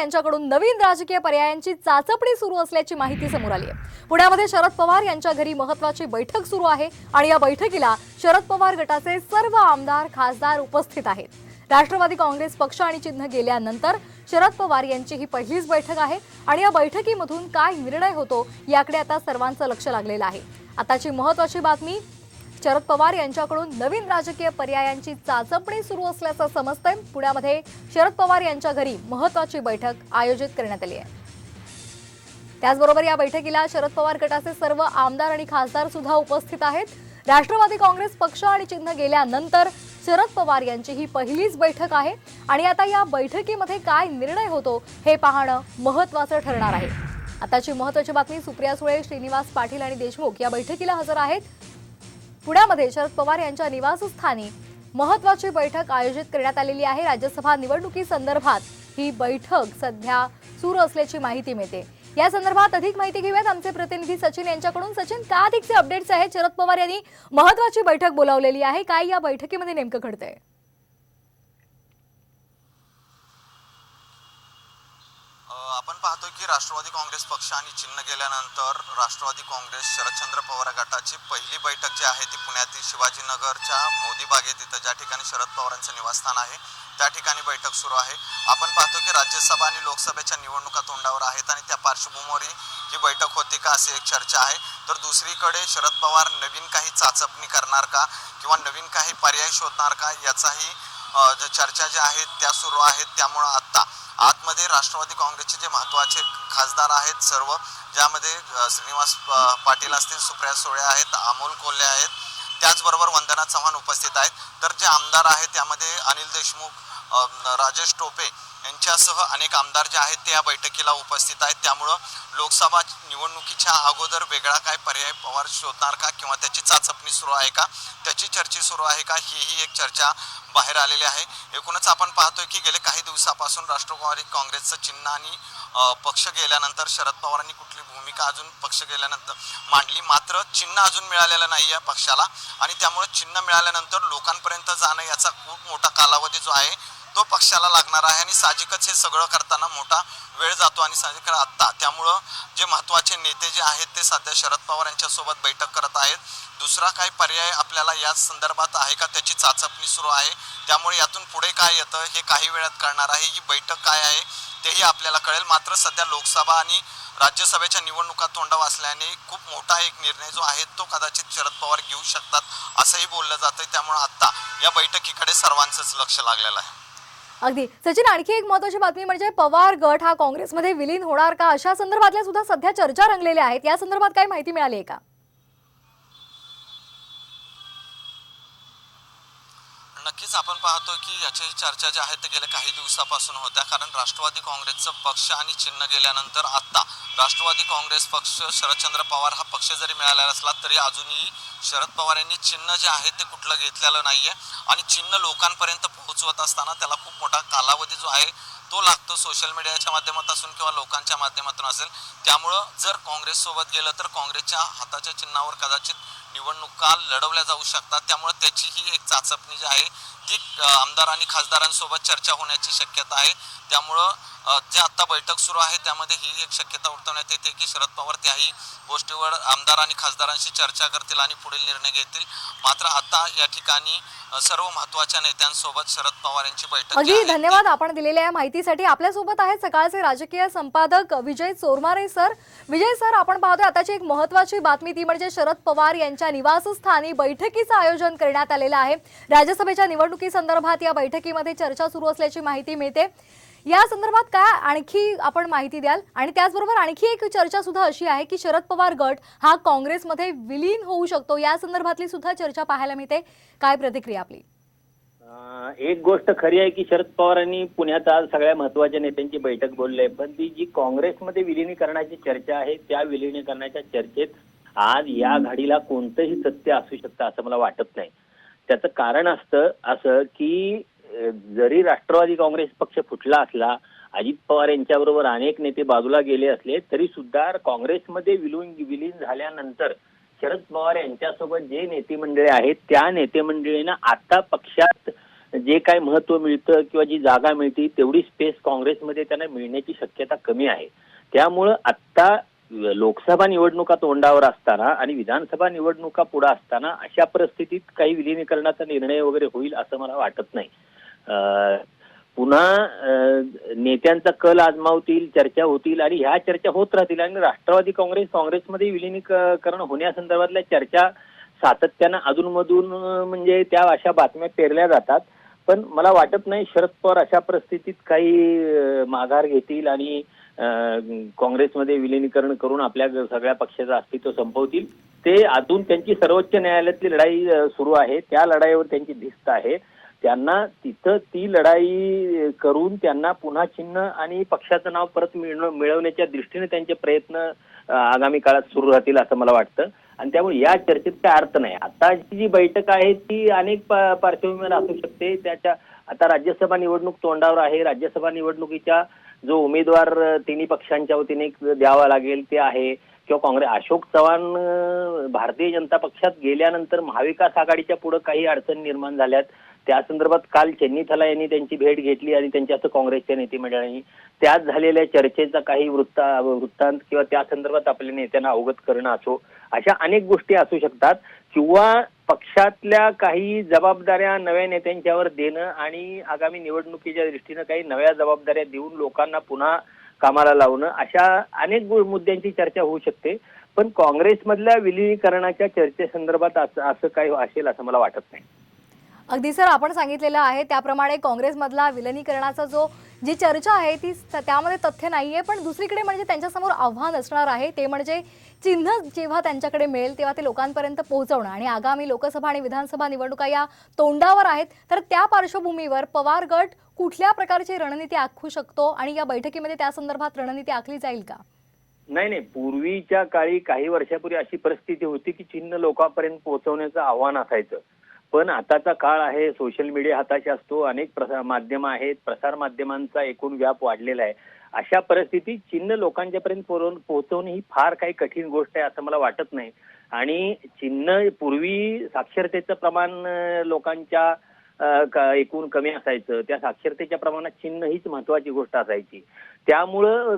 यांच्याकडून नवीन राजकीय पर्यायांची चाचपणी सुरू असल्याची माहिती समोर आली आहे. पुण्यामध्ये शरद पवार यांच्या घरी महत्वाची बैठक सुरू आहे आणि या बैठकीला शरद पवार गटाचे सर्व आमदार खासदार उपस्थित आहेत. राष्ट्रवादी काँग्रेस पक्ष आणि चिन्ह गेल्यानंतर शरद पवार यांची ही पहिलीच बैठक आहे आणि या बैठकीमधून काय निर्णय होतो याकडे आता सर्वांचं लक्ष लागलेलं आहे. आताची महत्वाची बातमी शरद पवार यांच्याकडून नवीन राजकीय पर्यायांची चाचपणी सुरू असल्याचं समजतंय. पुण्यामध्ये शरद पवार यांच्या घरी महत्वाची बैठक आयोजित करण्यात आली आहे. त्याचबरोबर या बैठकीला शरद पवार गटाचे सर्व आमदार आणि खासदार सुद्धा उपस्थित आहेत. राष्ट्रवादी काँग्रेस पक्ष आणि चिन्ह गेल्यानंतर शरद पवार यांची ही पहिलीच बैठक आहे. आणि आता या बैठकीमध्ये काय निर्णय होतो हे पाहणं महत्वाचं ठरणार आहे. आताची महत्वाची बातमी सुप्रिया सुळे श्रीनिवास पाटील आणि देशमुख या बैठकीला हजर आहेत. पुण्यामध्ये शरद पवार यांच्या निवासस्थानी महत्वाची बैठक आयोजित करण्यात आलेली आहे. राज्यसभा निवडणुकी संदर्भात ही बैठक सध्या सुरू असल्याची माहिती मिळते. या संदर्भात अधिक माहिती घेऊयात आमचे प्रतिनिधी सचिन यांच्याकडून. सचिन का अधिकचे अपडेट्स आहेत? शरद पवार यांनी महत्वाची बैठक बोलावलेली आहे. काय या बैठकीमध्ये नेमकं घडतंय? आपण पाहतोय की राष्ट्रवादी काँग्रेस पक्ष आणि चिन्ह गेल्यानंतर राष्ट्रवादी काँग्रेस शरदचंद्र पवार गटाची पहिली बैठक जी आहे ती पुण्यातील शिवाजीनगरच्या मोदी बागेत इथं ज्या ठिकाणी शरद पवारांचं निवासस्थान आहे त्या ठिकाणी बैठक सुरू आहे. आपण पाहतो की राज्यसभा आणि लोकसभेच्या निवडणुका तोंडावर आहेत आणि त्या पार्श्वभूमीवर ही बैठक होती का अशी एक चर्चा आहे. तर दुसरीकडे शरद पवार नवीन काही चाचपणी करणार का किंवा नवीन काही पर्याय शोधणार का याचाही ज्या चर्चा ज्या आहेत त्या सुरू आहेत. त्यामुळं आत्ता आतमध्ये राष्ट्रवादी काँग्रेसचे जे महत्त्वाचे खासदार आहेत सर्व ज्यामध्ये श्रीनिवास पाटील असतील सुप्रिया सुळे आहेत अमोल कोल्हे आहेत त्याचबरोबर वंदना चव्हाण उपस्थित आहेत. तर जे आमदार आहेत त्यामध्ये अनिल देशमुख राजेश टोपे यांच्यासह अनेक आमदार जे आहेत ते या बैठकीला उपस्थित आहेत. त्यामुळं लोकसभा निवडणुकीच्या अगोदर वेगळा काय पर्याय पवार शोधणार का किंवा त्याची चाचपणी सुरू आहे का? त्याची चर्चा सुरू आहे का? हीही एक चर्चा बाहेर आलेली आहे. एकूणच आपण पाहतोय की गेले काही दिवसापासून राष्ट्रवादी काँग्रेसचं चिन्ह आणि पक्ष गेल्यानंतर शरद पवारांनी कुठली भूमिका अजून पक्ष गेल्यानंतर मांडली? मात्र चिन्ह अजून मिळालेलं नाही आहे पक्षाला आणि त्यामुळे चिन्ह मिळाल्यानंतर लोकांपर्यंत जाणं याचा खूप मोठा कालावधी जो आहे तो पक्षाला लागणार आहे आणि साहजिकच हे सगळं करताना मोठा वेळ जातो आणि साहजिक आत्ता. त्यामुळं जे महत्त्वाचे नेते जे आहेत ते सध्या शरद पवार यांच्यासोबत बैठक करत आहेत. दुसरा काही पर्याय आपल्याला या संदर्भात आहे का त्याची चाचपणी सुरू आहे? त्यामुळे यातून पुढे काय येतं हे काही वेळात कळणार आहे. ही बैठक काय आहे तेही आपल्याला कळेल. मात्र सध्या लोकसभा आणि राज्यसभेच्या निवडणुका तोंडाव असल्याने खूप मोठा एक निर्णय जो आहे तो कदाचित शरद पवार घेऊ शकतात असंही बोललं जातं त्यामुळे आत्ता या बैठकीकडे सर्वांचंच लक्ष लागलेलं आहे. अगदी. सचिन आणखी एक महत्वाची बातमी म्हणजे पवार गट हा काँग्रेसमध्ये विलीन होणार का? अशा संदर्भातल्या सुद्धा सध्या चर्चा रंगलेल्या आहेत. या संदर्भात काही माहिती मिळाली आहे का? नक्कीच आपण पाहतो की याची चर्चा ज्या आहेत ते गेल्या काही दिवसापासून होत्या. कारण राष्ट्रवादी काँग्रेसचं पक्ष आणि चिन्ह गेल्यानंतर आत्ता राष्ट्रवादी काँग्रेस पक्ष शरदचंद्र पवार हा पक्ष जरी मिळालेला असला तरी अजूनही शरद पवार यांनी चिन्ह जे आहे ते कुठलं घेतलेलं नाही आहे आणि चिन्ह लोकांपर्यंत पोहोचवत असताना त्याला खूप मोठा कालावधी जो आहे तो लागतो सोशल मीडियाच्या माध्यमातून किंवा लोकांच्या माध्यमातून असेल. त्यामुळं जर काँग्रेससोबत गेलं तर काँग्रेसच्या हाताच्या चिन्हावर कदाचित निवडणुका लढवल्या जाऊ शकतात. त्यामुळे त्याची ही एक चाचपणी जी आहे ती आमदार आणि खासदारांसोबत चर्चा होण्याची शक्यता आहे. त्यामुळं जे आता बैठक सुरू आहे त्यामध्ये ही एक शक्यता वर्तवण्यात येते की शरद पवार त्याही गोष्टीवर आमदार आणि खासदारांशी चर्चा करतील आणि पुढील निर्णय घेतील. मात्र आता या ठिकाणी सर्व महत्त्वाच्या नेत्यांसोबत शरद पवार यांची बैठक अगदी धन्यवाद आपण दिलेल्या या माहितीसाठी. आपल्यासोबत आहेत सकाळचे राजकीय संपादक विजय चोरमारे सर. विजय सर आपण पाहतोय आताची एक महत्वाची बातमी ती म्हणजे शरद पवार यांच्या निवासस्थानी बैठकीचं आयोजन करण्यात आलेलं आहे. राज्यसभेच्या निवडणुकी संदर्भात या बैठकीमध्ये चर्चा सुरू असल्याची माहिती मिळते. या संदर्भात काय आणखी आपण माहिती द्याल? आणि त्याचबरोबर आणखी एक चर्चा सुद्धा अशी आहे की शरद पवार गट हा काँग्रेसमध्ये विलीन होऊ शकतो. या संदर्भातली सुद्धा चर्चा पाहायला मिळते. काय प्रतिक्रिया आपली? एक गोष्ट खरी आहे की शरद पवारांनी पुण्यात आज सगळ्या महत्त्वाच्या नेत्यांची बैठक बोलली आहे. पण ती जी काँग्रेसमध्ये विलीनीकरणाची चर्चा आहे त्या विलीनीकरणाच्या चर्चेत आज या घडीला कोणतंही सत्य असू शकतं असं मला वाटत नाही. त्याचं कारण असतं असं की जरी राष्ट्रवादी काँग्रेस पक्ष फुटला असला अजित पवार यांच्याबरोबर अनेक नेते बाजूला गेले असले तरी सुद्धा काँग्रेसमध्ये विलीन विलीन झाल्यानंतर शरद पवार यांच्यासोबत जे नेते मंडळी आहेत त्या नेते मंडळींना आता पक्षात जे काय महत्त्व मिळतं किंवा जी जागा मिळते तेवढी स्पेस काँग्रेसमध्ये त्यांना मिळण्याची शक्यता कमी आहे. त्यामुळं आत्ता लोकसभा निवडणुका तोंडावर असताना आणि विधानसभा निवडणुका पुढे असताना अशा परिस्थितीत काही विलिनीकरणाचा निर्णय वगैरे होईल असं मला वाटत नाही. अं, पुन्हा नेत्यांचा कल आजमावतील चर्चा होतील आणि ह्या चर्चा होत राहतील आणि राष्ट्रवादी काँग्रेस काँग्रेसमध्ये विलिनीकरण होण्यासंदर्भातल्या चर्चा सातत्यानं अधूनमधून म्हणजे त्या अशा बातम्या पेरल्या जातात. पण मला वाटत नाही शरद पवार अशा परिस्थितीत काही माघार घेतील आणि काँग्रेसमध्ये विलिनीकरण करून आपल्या सगळ्या पक्षाचं अस्तित्व संपवतील. ते अजून त्यांची सर्वोच्च न्यायालयातली लढाई सुरू आहे. त्या लढाईवर त्यांची धिस्त आहे. त्यांना तिथं ती लढाई करून त्यांना पुन्हा चिन्ह आणि पक्षाचं नाव परत मिळवण्याच्या दृष्टीने त्यांचे प्रयत्न आगामी काळात सुरू राहतील असं मला वाटतं. आणि त्यामुळे या चर्चेत काय अर्थ नाही. आताची जी बैठक आहे ती अनेक प पार्श्वभूमीवर असू शकते. त्याच्या आता राज्यसभा निवडणूक तोंडावर आहे. राज्यसभा निवडणुकीच्या जो उमेदवार तिन्ही पक्षांच्या वतीने द्यावा लागेल ते आहे. किंवा काँग्रेस अशोक चव्हाण भारतीय जनता पक्षात गेल्यानंतर महाविकास आघाडीच्या पुढे काही अडचणी निर्माण झाल्यात. त्या संदर्भात काल चेन्नीथला यांनी त्यांची भेट घेतली आणि त्यांच्या असं काँग्रेसच्या नेतेमंडळांनी त्यात झालेल्या चर्चेचा काही वृत्ता वृत्तांत किंवा त्या संदर्भात आपल्या नेत्यांना अवगत करणं असो अशा अनेक गोष्टी असू शकतात किंवा पक्षातल्या काही जबाबदाऱ्या नव्या नेत्यांच्यावर देणं आणि आगामी निवडणुकीच्या दृष्टीनं काही नव्या जबाबदाऱ्या देऊन लोकांना पुन्हा कामाला लावणं अशा अनेक मुद्द्यांची चर्चा होऊ शकते. पण काँग्रेसमधल्या विलिनीकरणाच्या चर्चेसंदर्भात असं असं काही असेल असं मला वाटत नाही. अगदी सर आपण सांगितलेलं आहे त्याप्रमाणे काँग्रेसमधला विलनीकरणाचा जो जी चर्चा आहे ती त्यामध्ये तथ्य नाहीये पण दुसरीकडे म्हणजे त्यांच्यासमोर आव्हान असणार आहे ते म्हणजे चिन्ह जेव्हा त्यांच्याकडे मिळेल तेव्हा ते लोकांपर्यंत पोहोचवणं. आणि आगामी लोकसभा आणि विधानसभा निवडणुका या तोंडावर आहेत तर त्या पार्श्वभूमीवर पवार गट कुठल्या प्रकारची रणनीती आखू शकतो? आणि या बैठकीमध्ये त्या संदर्भात रणनीती आखली जाईल का? नाही नाही. पूर्वीच्या काळी काही वर्षापूर्वी अशी परिस्थिती होती की चिन्ह लोकांपर्यंत पोहोचवण्याचं आव्हान असायचं. पण आताचा काळ आहे सोशल मीडिया हाताशी असतो अनेक प्रसार माध्यम आहेत प्रसार माध्यमांचा एकूण व्याप वाढलेला आहे. अशा परिस्थितीत चिन्ह लोकांच्यापर्यंत पर्यंत पोहोचवणं ही फार काही कठीण गोष्ट आहे असं मला वाटत नाही. आणि चिन्ह पूर्वी साक्षरतेचं प्रमाण लोकांच्या एकूण कमी असायचं. त्या साक्षरतेच्या प्रमाणात चिन्ह हीच महत्वाची गोष्ट असायची. त्यामुळं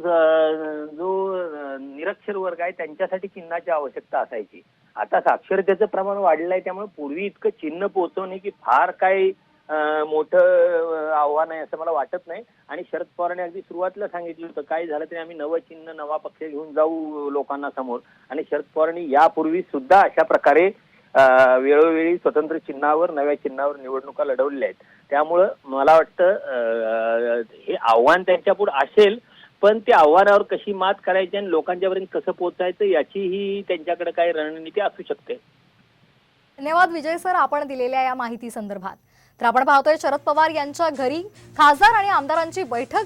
जो निरक्षर वर्ग आहे त्यांच्यासाठी चिन्हाची आवश्यकता असायची. आता साक्षरतेचं प्रमाण वाढलं आहे त्यामुळे पूर्वी इतकं चिन्ह पोहोचवणे की फार काही मोठं आव्हान आहे असं मला वाटत नाही. आणि शरद पवारांनी अगदी सुरुवातीला सांगितलं होतं काय झालं तरी आम्ही नवं चिन्ह नवा पक्ष घेऊन जाऊ लोकांना समोर. आणि शरद पवारांनी यापूर्वी सुद्धा अशा प्रकारे वेळोवेळी स्वतंत्र चिन्हावर नव्या चिन्हावर निवडणुका लढवलेल्या आहेत. त्यामुळं मला वाटतं हे आव्हान त्यांच्यापुढे असेल पण त्या आव्हानावर कशी मात करायची आणि लोकांच्यापर्यंत कसं पोहोचायचं याचीही त्यांच्याकडे काही रणनीती असू शकते. धन्यवाद विजय सर आपण दिलेल्या या माहिती संदर्भात. तर आपण पाहतोय शरद पवार यांच्या घरी खासदार आणि आमदारांची बैठक